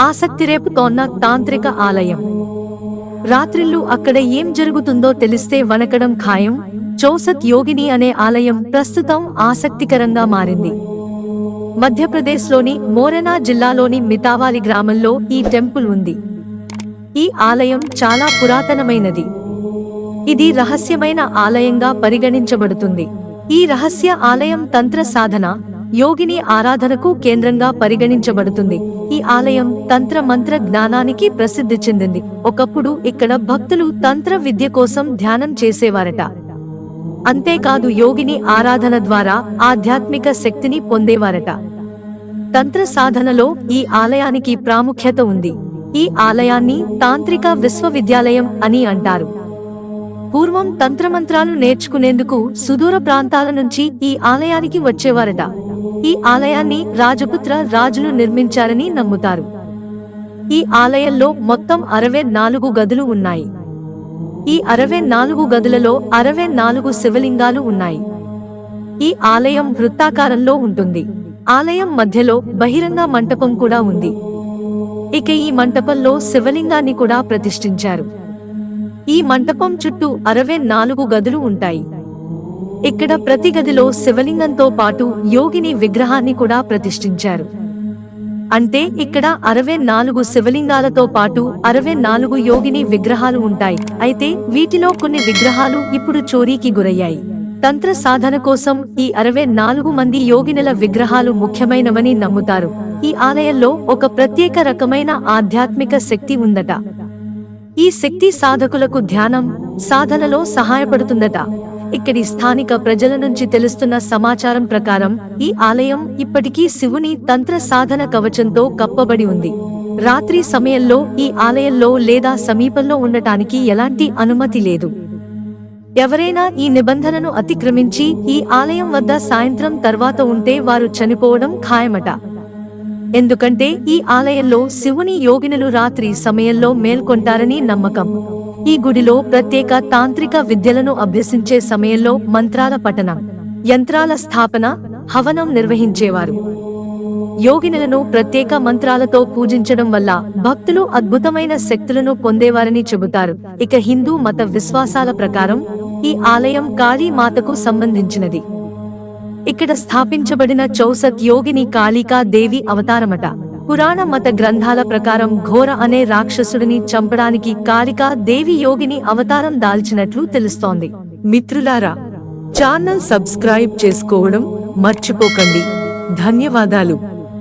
ఆసక్తి రేపుతోన్న తాంత్రిక ఆలయం. రాత్రిళ్ళు అక్కడ ఏం జరుగుతుందో తెలిస్తే వణకడం ఖాయం. చౌసత్ యోగిని అనే ఆలయం ప్రస్తుతం ఆసక్తికరంగా మారింది. మధ్యప్రదేశ్లోని మోరెనా జిల్లాలోని మితావాలి గ్రామంలో ఈ టెంపుల్ ఉంది. ఈ ఆలయం చాలా పురాతనమైనది. ఇది రహస్యమైన ఆలయంగా పరిగణించబడుతుంది. ఈ రహస్య ఆలయం తంత్ర సాధన యోగిని ఆరాధనకు కేంద్రంగా పరిగణించబడుతుంది. ఈ ఆలయం తంత్ర మంత్ర జ్ఞానానికి ప్రసిద్ధి చెందింది. ఒకప్పుడు ఇక్కడ భక్తులు తంత్ర విద్య కోసం ధ్యానం చేసేవారట. అంతేకాదు యోగిని ఆరాధన ద్వారా ఆధ్యాత్మిక శక్తిని పొందేవారట. తంత్ర సాధనలో ఈ ఆలయానికి ప్రాముఖ్యత ఉంది. ఈ ఆలయాన్ని తాంత్రిక విశ్వవిద్యాలయం అని అంటారు. పూర్వం తంత్రమంత్రాలు నేర్చుకునేందుకు సుదూర ప్రాంతాల నుంచి ఈ ఆలయానికి వచ్చేవారట. ఈ ఆలయాన్ని రాజపుత్ర రాజులు నిర్మించారని నమ్ముతారు. ఈ ఆలయంలో మొత్తం అరవై నాలుగు గదులు ఉన్నాయి. ఈ అరవై నాలుగు గదులలో అరవై నాలుగు శివలింగాలు ఉన్నాయి. ఈ ఆలయం వృత్తాకారంలో ఉంటుంది. ఆలయం మధ్యలో బహిరంగ మంటపం కూడా ఉంది. ఇక ఈ మంటపంలో శివలింగాన్ని కూడా ప్రతిష్ఠించారు. ఈ మంటపం చుట్టూ అరవై నాలుగు గదులు ఉంటాయి. ఇక్కడ ప్రతి గదిలో శివలింగంతో పాటు యోగిని విగ్రహాన్ని కూడా ప్రతిష్ఠించారు. అంటే ఇక్కడ అరవై నాలుగు శివలింగాలతో పాటు అరవై నాలుగు యోగిని విగ్రహాలు ఉంటాయి. అయితే వీటిలో కొన్ని విగ్రహాలు ఇప్పుడు చోరీకి గురయ్యాయి. తంత్ర సాధన కోసం ఈ అరవై నాలుగు మంది యోగినుల విగ్రహాలు ముఖ్యమైనవని నమ్ముతారు. ఈ ఆలయంలో ఒక ప్రత్యేక రకమైన ఆధ్యాత్మిక శక్తి ఉందట. ఈ శక్తి సాధకులకు ధ్యానం సాధనలో సహాయపడుతుందట. ఇక్కడి స్థానిక ప్రజల నుంచి తెలుస్తున్న సమాచారం ప్రకారం ఈ ఆలయం ఇప్పటికీ శివుని తంత్ర సాధన కవచంతో కప్పబడి ఉంది. రాత్రి సమయంలో ఈ ఆలయంలో లేదా సమీపంలో ఉండటానికి ఎలాంటి అనుమతి లేదు. ఎవరైనా ఈ నిబంధనను అతిక్రమించి ఈ ఆలయం వద్ద సాయంత్రం తర్వాత ఉంటే వారు చనిపోవడం ఖాయమట. ఎందుకంటే ఈ ఆలయంలో శివుని యోగినులు రాత్రి సమయంలో మేల్కొంటారని నమ్మకం. ఈ గుడిలో ప్రత్యేక తాంత్రిక విద్యలను అభ్యసించే సమయంలో మంత్రాల పఠనం యంత్రాల స్థాపన హవనం నిర్వహించేవారు. యోగినులను ప్రత్యేక మంత్రాలతో పూజించడం వల్ల భక్తులు అద్భుతమైన శక్తులను పొందేవారని చెబుతారు. ఇక హిందూ మత విశ్వాసాల ప్రకారం ఈ ఆలయం కాళీ మాతకు సంబంధించినది. ఇక్కడ స్థాపించబడిన చౌసత్ యోగిని కాళికా దేవి అవతారమట. పురాణ మత గ్రంథాల ప్రకారం ఘోర అనే రాక్షసుడిని చంపడానికి కాళికా దేవి యోగిని అవతారం దాల్చినట్లు తెలుస్తోంది. మిత్రులారా ఛానల్ సబ్స్క్రైబ్ చేసుకోవడం మర్చిపోకండి. ధన్యవాదాలు.